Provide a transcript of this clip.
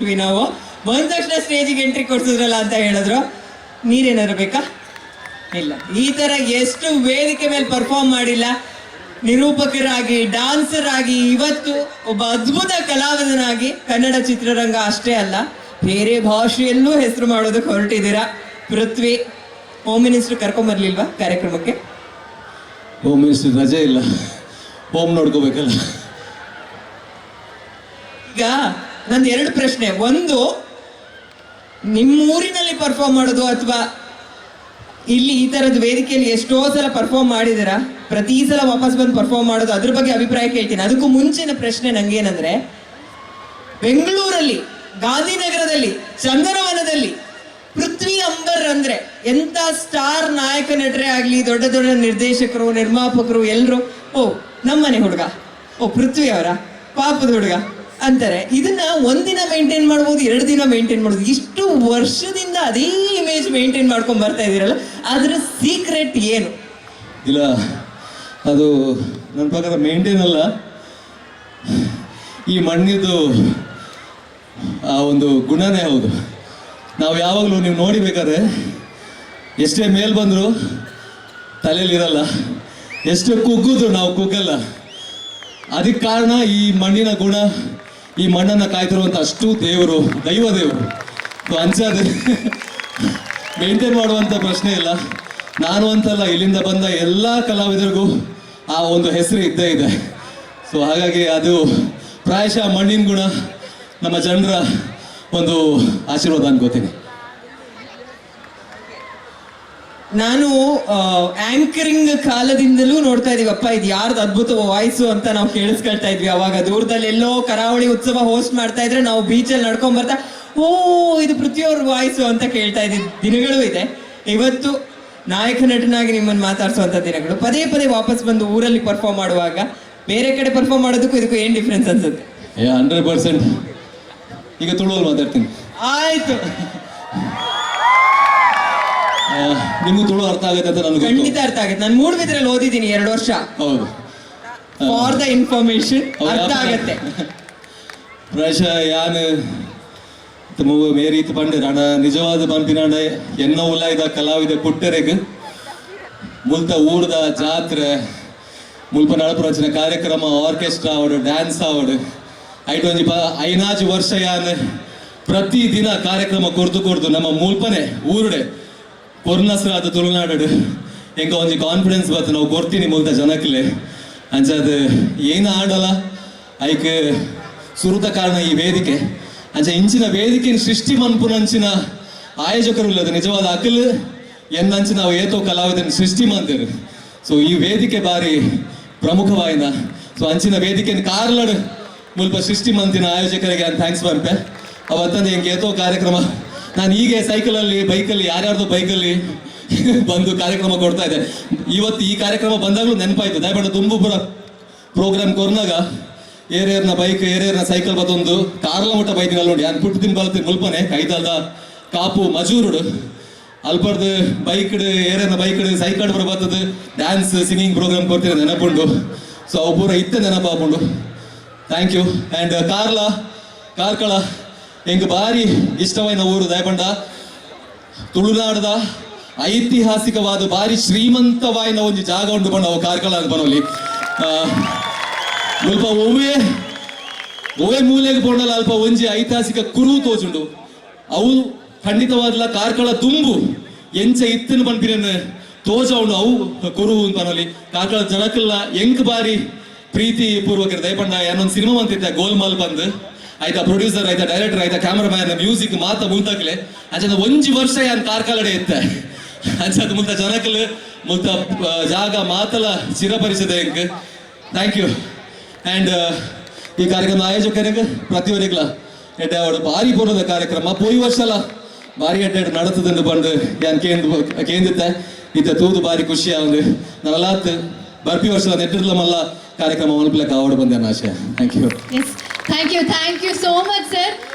ನಾವು ಬಂದ ತಕ್ಷಣ ಸ್ಟೇಜಿಗೆ ಎಂಟ್ರಿ ಕೊಡ್ಸಿದ್ರಲ್ಲ ಅಂತ ಹೇಳಿದ್ರು. ನೀರೇನಾದ್ರು ಬೇಕಾ? ಇಲ್ಲ. ಈ ತರ ಎಷ್ಟು ವೇದಿಕೆ ಮೇಲೆ ಪರ್ಫಾರ್ಮ್ ಮಾಡಿಲ್ಲ. ನಿರೂಪಕರಾಗಿ ಡಾನ್ಸರ್ ಆಗಿ ಇವತ್ತು ಒಬ್ಬ ಅದ್ಭುತ ಕಲಾವಿದನಾಗಿ ಕನ್ನಡ ಚಿತ್ರರಂಗ ಅಷ್ಟೇ ಅಲ್ಲ ಬೇರೆ ಭಾಷೆಯಲ್ಲೂ ಹೆಸರು ಮಾಡೋದಕ್ಕೆ ಹೊರಟಿದ್ದೀರಾ? ಪೃಥ್ವಿ ಹೋಮ್ ಮಿನಿಸ್ಟರ್ ಕರ್ಕೊಂಬರ್ಲಿಲ್ವಾ ಕಾರ್ಯಕ್ರಮಕ್ಕೆ? ಹೋಮ್ ಮಿನಿಸ್ಟರ್ ರಜೆ ಇಲ್ಲ. ಹೋಮ್ ನೋಡ್ಕೋಬೇಕಲ್ಲ. ಈಗ ನಂದು ಎರಡು ಪ್ರಶ್ನೆ. ಒಂದು ನಿಮ್ಮ ಊರಿನಲ್ಲಿ ಪರ್ಫಾರ್ಮ್ ಮಾಡೋದು ಅಥವಾ ಇಲ್ಲಿ ಈ ತರದ ವೇದಿಕೆಯಲ್ಲಿ ಎಷ್ಟೋ ಸಲ ಪರ್ಫಾರ್ಮ್ ಮಾಡಿದಿರಾ ಪ್ರತಿ ಸಲ ವಾಪಸ್ ಬಂದು ಪರ್ಫಾರ್ಮ್ ಮಾಡೋದು, ಅದ್ರ ಬಗ್ಗೆ ಅಭಿಪ್ರಾಯ ಕೇಳ್ತೀನಿ. ಅದಕ್ಕೂ ಮುಂಚಿನ ಪ್ರಶ್ನೆ ನಂಗೇನಂದ್ರೆ, ಬೆಂಗಳೂರಲ್ಲಿ, ಗಾಂಧಿನಗರದಲ್ಲಿ, ಚಂದನವನದಲ್ಲಿ ಪೃಥ್ವಿ ಅಂಬರ್ ಅಂದ್ರೆ ಎಂತ ಸ್ಟಾರ್ ನಾಯಕ ನಟರೇ ಆಗ್ಲಿ, ದೊಡ್ಡ ದೊಡ್ಡ ನಿರ್ದೇಶಕರು, ನಿರ್ಮಾಪಕರು ಎಲ್ಲರೂ ಓ, ನಮ್ಮನೆ ಹುಡುಗ. ಓ, ಪೃಥ್ವಿ ಅವರ? ಪಾಪದ ಹುಡುಗ. ಅಂತಾರೆ ಇದನ್ನ ಒಂದಿನ ಮೇಂಟೈನ್ ಮಾಡ್ಬೋದು, ಎರಡು ದಿನ ಮೇಂಟೈನ್ ಮಾಡ್ಬೋದು. ಇಷ್ಟು ವರ್ಷದಿಂದ ಅದೇ ಇಮೇಜ್ ಮೇಂಟೈನ್ ಮಾಡ್ಕೊಂಡ್ ಬರ್ತಾ ಇದೀರಲ್ಲ ಅದ್ರ ಸೀಕ್ರೆಟ್ ಏನು? ಇಲ್ಲ, ಅದು ನನ್ನ ಪ್ರಕಾರ ಮೇಂಟೈನ್ ಅಲ್ಲ. ಈ ಮಣ್ಣಿದ್ದು ಆ ಒಂದು ಗುಣನೇ ಹೌದು. ನಾವು ಯಾವಾಗಲೂ ನೀವು ನೋಡಿಬೇಕಾದ್ರೆ, ಎಷ್ಟೇ ಮೇಲ್ ಬಂದರೂ ತಲೆಯಲ್ಲಿ ಇರಲ್ಲ, ಎಷ್ಟು ಕುಗ್ಗಿದ್ರು ನಾವು ಕುಗ್ಗಲ್ಲ. ಅದಕ್ಕೆ ಕಾರಣ ಈ ಮಣ್ಣಿನ ಗುಣ ಈ ಮಣ್ಣನ್ನು ಕಾಯ್ತಿರುವಂಥ ಅಷ್ಟು ದೇವರು, ದೈವ ದೇವರು. ಅಂಚದು. ಮೇಂಟೈನ್ ಮಾಡುವಂಥ ಪ್ರಶ್ನೆ ಇಲ್ಲ. ನಾನು ಅಂತಲ್ಲ, ಇಲ್ಲಿಂದ ಬಂದ ಎಲ್ಲ ಕಲಾವಿದರಿಗೂ ಆ ಒಂದು ಹೆಸರು ಇದ್ದೇ ಇದೆ. ಸೊ ಹಾಗಾಗಿ ಅದು ಪ್ರಾಯಶಃ ಮಣ್ಣಿನ ಗುಣ, ನಮ್ಮ ಜನರ ಒಂದು ಆಶೀರ್ವಾದ ಅನ್ಕೋತೀನಿ. ನಾನು ಆಂಕರಿಂಗ್ ಕಾಲದಿಂದಲೂ ನೋಡ್ತಾ ಇದೀವಿ ಅಪ್ಪ ಇದು ಯಾರ್ದು ಅದ್ಭುತ ವಾಯ್ಸು ಅಂತ ನಾವು ಕೇಳಿಸ್ಕೊಳ್ತಾ ಇದ್ವಿ ಅವಾಗ. ದೂರದಲ್ಲಿ ಎಲ್ಲೋ ಕರಾವಳಿ ಉತ್ಸವ ಹೋಸ್ಟ್ ಮಾಡ್ತಾ ಇದ್ರೆ ನಾವು ಬೀಚಲ್ಲಿ ನಡ್ಕೊಂಡ್ ಬರ್ತಾ ಓ ಇದು ಪೃಥ್ವಿಯವ್ರ ವಾಯ್ಸು ಅಂತ ಕೇಳ್ತಾ ಇದ್ದಿದ್ದ ದಿನಗಳು ಇದೆ. ಇವತ್ತು ನಾಯಕ ನಟನಾಗಿ ನಿಮ್ಮನ್ನು ಮಾತಾಡಿಸುವಂಥ ದಿನಗಳು. ಪದೇ ಪದೇ ವಾಪಸ್ ಬಂದು ಊರಲ್ಲಿ ಪರ್ಫಾರ್ಮ್ ಮಾಡುವಾಗ ಬೇರೆ ಕಡೆ ಪರ್ಫಾರ್ಮ್ ಮಾಡೋದಕ್ಕೂ ಇದಕ್ಕೂ ಏನ್ ಡಿಫ್ರೆನ್ಸ್ ಅನ್ಸುತ್ತೆ? ಹಂಡ್ರೆಡ್ ಪರ್ಸೆಂಟ್ ಈಗ ತುಳುವಲ್ಲಿ ಮಾತಾಡ್ತೀನಿ. ಆಯ್ತು. ನಿಮ್ಗೂ ತುಳು ಅರ್ಥ ಆಗುತ್ತೆ ಅಂತ ನನಗೆ ಖಂಡಿತ ಅರ್ಥ ಆಗುತ್ತೆ. ನಾನು ಮೂಡ್ಬಿದ್ರಲ್ಲಿ ಓದಿದ್ದೀನಿ ಎರಡು ವರ್ಷ. ಹೌದು. ಫಾರ್ ದ ಇನ್ಫಾರ್ಮೇಶನ್ ಅರ್ಥ ಆಗತ್ತೆ. ಪ್ರಾಯಶಃ ಯಾನ್ ಮೇರಿತ್ ಮೇರೀತ್ ಪಂಡ್ ರಣ ನಿಜವಾದ ಪಂಪಿನಾಂಡ ಎನ್ನ ಉಲ್ಲ ಇದ ಕಲಾವಿದ ಪುಟ್ಟರೆಗ್ ಮುಲ್ತ ಊರ್ದ ಜಾತ್ರೆ ಮುಲ್ಪ ನಡಪುರಚಿನ ಕಾರ್ಯಕ್ರಮ ಆರ್ಕೆಸ್ಟ್ರಾ ಆವಡು ಡ್ಯಾನ್ಸ್ ಆವಡು ಐಟ್ ಪ ಐನಾಜ್ ವರ್ಷ ಯಾನ್ ಪ್ರತಿ ದಿನ ಕಾರ್ಯಕ್ರಮ ಕೊರ್ದು ಕೊರ್ದು ನಮ್ಮ ಮುಲ್ಪನೆ ಊರುಡೆ ಕೊರ್ನಸ್ರಾದ ತುಳುನಾಡು ಎಂಕ ಒಂದು ಕಾನ್ಫಿಡೆನ್ಸ್ ಬತ್ತು ನಾವು ಕೊಡ್ತೀನಿ ಮುಲ್ತ ಜನಕ್ಲೆ ಅದು ಏನು ಆಡಲ್ಲ ಐಕ್ ಸುರುತ ಕಾರಣ ಈ ವೇದಿಕೆ. ಅಂಚ ಇಂಚಿನ ವೇದಿಕೆನ ಸೃಷ್ಟಿ ಮನ್ಪುನಂಚಿನ ಆಯೋಜಕರು ಇಲ್ಲದ ನಿಜವಾದ ಅಕಲು ಎನ್ನಂಚ ನಾವು ಏತೋ ಕಲಾವಿದನ ಸೃಷ್ಟಿ ಮಾಡ್ತೇವೆ ಸೊ ಈ ವೇದಿಕೆ ಬಾರಿ ಪ್ರಮುಖವಾಯಿನ. ಸೊ ಅಂಚಿನ ವೇದಿಕೆನ ಕಾರ್ಲಡ್ ಮುಲ್ಪ ಸೃಷ್ಟಿ ಮಂತಿನ ಆಯೋಜಕರಿಗೆ ಥ್ಯಾಂಕ್ಸ್ ಬರ್ಪೆ ಅವತ್ತಂದು ಹೆಂಗೆ ಏತೋ ಕಾರ್ಯಕ್ರಮ ನಾನು ಹೀಗೆ ಸೈಕಲಲ್ಲಿ ಬೈಕಲ್ಲಿ ಯಾರ್ಯಾರ್ದು ಬೈಕಲ್ಲಿ ಬಂದು ಕಾರ್ಯಕ್ರಮ ಕೊಡ್ತಾ ಇದ್ದೆ. ಇವತ್ತು ಈ ಕಾರ್ಯಕ್ರಮ ಬಂದಾಗಲೂ ನೆನಪಾಯ್ತು. ದಯಮಾಡಿ ತುಂಬುಪುರ ಪ್ರೋಗ್ರಾಮ್ ಕೊರ್ನಾಗ ಏರಿಯರ್ನ ಬೈಕ್ ಏರಿಯರ್ನ ಸೈಕಲ್ ಬತ್ತೊಂದು ಕಾರ್ಲ ಮುಟ್ಟ ಬೈಕ್ನಲ್ಲಿ ನೋಡಿ ನಾನು ಪುಟ್ಟು ಬಲ್ತೀನಿ ಮುಲ್ಪನೆ ಕೈದಾದ ಕಾಪು ಮಜೂರುಡು. ಅಲ್ಪರ್ದು ಬೈಕ್ ಏರಿಯರ್ನ ಬೈಕ್ ಸೈಕಲ್ ಬರ ಬರ್ತದ ಡ್ಯಾನ್ಸ್ ಸಿಂಗಿಂಗ್ ಪ್ರೋಗ್ರಾಮ್ ಕೊಡ್ತೀನಿ ನೆನಪುಂಡು. ಸೊ ಅವು ಪೂರ ಇತ್ತೆ ನೆನಪಾಪುಂಡು. Thank you and Karla, Karkala ಎಂಗ್ ಭಾರಿ ಇಷ್ಟವಾಯಿನ ಊರು ದಯಬಂಡ ತುಳುನಾಡದ ಐತಿಹಾಸಿಕವಾದ ಭಾರಿ ಶ್ರೀಮಂತವಾಯಿನ ಒಂದು ಜಾಗ ಉಂಟು ಬಂಡ ಅವು ಕಾರ್ಕಳ ಅಂತ ಬರೋಲಿ ಮುಲ್ಪ ಒಮ್ಮೆ ಒವ್ವೇ ಮೂಲೆಗೆ ಪೋಂಡಲ ಅಲ್ಪ ಒಂಜಿ ಐತಿಹಾಸಿಕ ಕುರು ತೋಜುಂಡು. ಅವು ಖಂಡಿತವಾದ್ಲ ಕಾರ್ಕಳ ತುಂಬು ಎಂಚ ಇತ್ತಿನ ಬಂದಿರ ತೋಜ ಉಂಡು ಅವು ಕುರು ಅಂತ ಪನೋಲಿ ಕಾರ್ಕಳ ಜನಕ್ಕೆಲ್ಲ ಎಂಕ್ ಬಾರಿ ಪ್ರೀತಿ ಪೂರ್ವಕರ ದಯಪಂಡ ಏನೊಂದು ಸಿನಿಮಾ ಅಂತಿದ್ದೆ ಗೋಲ್ಮಾಲ್ ಬಂದು. ಆಯ್ತಾ ಪ್ರೊಡ್ಯೂಸರ್ ಆಯ್ತಾ ಡೈರೆಕ್ಟರ್ ಆಯ್ತಾ ಕ್ಯಾಮ್ರಾಮ್ಯಾನ್ ಮ್ಯೂಸಿಕ್ ಮಾತ ಮುಂತಾಕ್ಲೆ ಅಂಚದ ಒಂಜಿ ವರ್ಷ ಯಾನ್ ಕಾರ್ಕಳಡೆ ಇತ್ತೆ. ಅಂಚದ ಮುಂತ ಜನಕ್ಕಲ್ ಮುಂತ ಜಾಗ ಮಾತಲ ಚಿರಪರಿಸದೆ ಹೆಂಗ್. ಥ್ಯಾಂಕ್ ಯು ಆ್ಯಂಡ್ ಈ ಕಾರ್ಯಕ್ರಮ ಆಯೋಜಕರಿಗೆ ಪ್ರತಿಯೊರಿಗ್ಲ ಎಡ್ಡೆ ಅವಳು ಭಾರಿ ಪೂರ್ಣದ ಕಾರ್ಯಕ್ರಮ. ಪೋಯಿ ವರ್ಷಲ ಭಾರಿ ಎಡ್ಡೆ ನಡತದಂದು ಬಂದು ಯಾನ್ ಕೇಂದ್ರ ಕೇಂದಿತ್ತೆ ಇತ್ತ ತೂದು ಭಾರಿ ಖುಷಿ ಆವಂದು. ನವಲಾತ್ ಬರ್ಪಿ ವರ್ಷದ ನೆಟ್ಟಿರ್ಲ ಮಲ್ಲ ಕಾರ್ಯಕ್ರಮ ಮಲ್ಪಲಕ್ಕೆ ಆವಡು ಬಂದೆ ಆಶೆ thank you. Thank you. Thank you so much, sir.